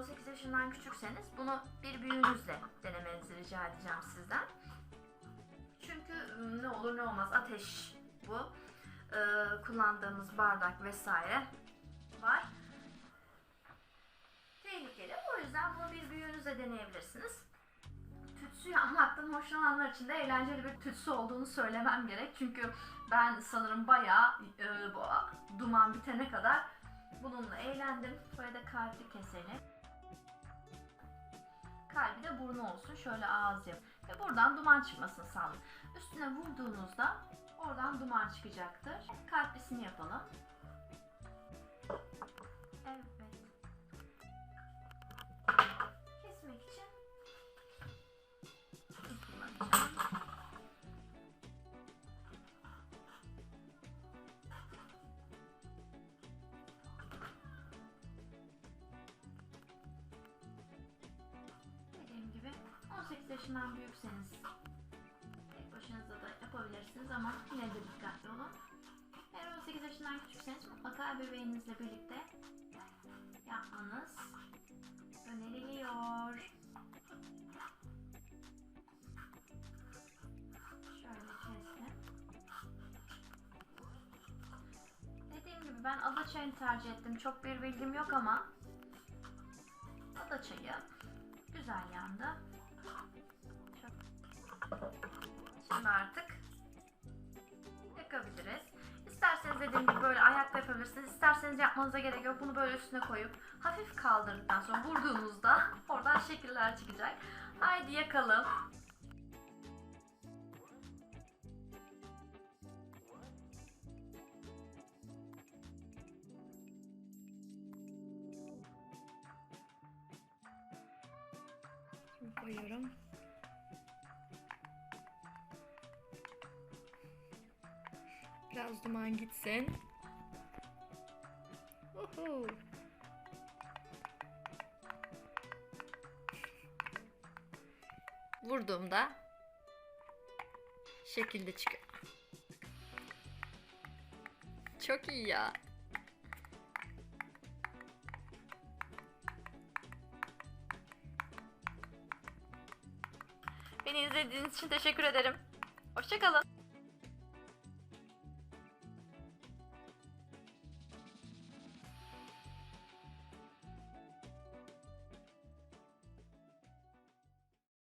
18 yaşından küçükseniz bunu bir büyüğünüzle denemenizi rica edeceğim sizden. Çünkü ıı, ne olur ne olmaz ateş bu. Ee, kullandığımız bardak vesaire var. Tehlikeli. O yüzden bunu bir büyüğünüzle deneyebilirsiniz. Tütsü yapmaktan hoşlananlar için de eğlenceli bir tütsü olduğunu söylemem gerek. Çünkü ben sanırım bayağı e, duman bitene kadar bununla eğlendim. Böyle de kalpli keselim. De burnu olsun. Şöyle ağız yap. Ve buradan duman çıkmasını sağlayın. Üstüne vurduğunuzda oradan duman çıkacaktır. Kalplisini yapalım. Yaşından büyükseniz tek başınıza da yapabilirsiniz ama yine de dikkatli olun. Eğer 18 yaşından küçükseniz mutlaka ebeveyninizle birlikte yapmanız öneriliyor. Şöyle kestim. Dediğim gibi ben ada tercih ettim. Çok bir bilgim yok ama Şimdi artık yakabiliriz. İsterseniz dediğim gibi böyle ayakta yapabilirsiniz. İsterseniz yapmanıza gerek yok. Bunu böyle üstüne koyup hafif kaldırdıktan sonra vurduğunuzda oradan şekiller çıkacak. Haydi yakalım. Şimdi koyuyorum. Biraz duman gitsin. Uhu. Vurduğumda şekilde çıkıyor. Çok iyi ya. Beni izlediğiniz için teşekkür ederim. Hoşçakalın.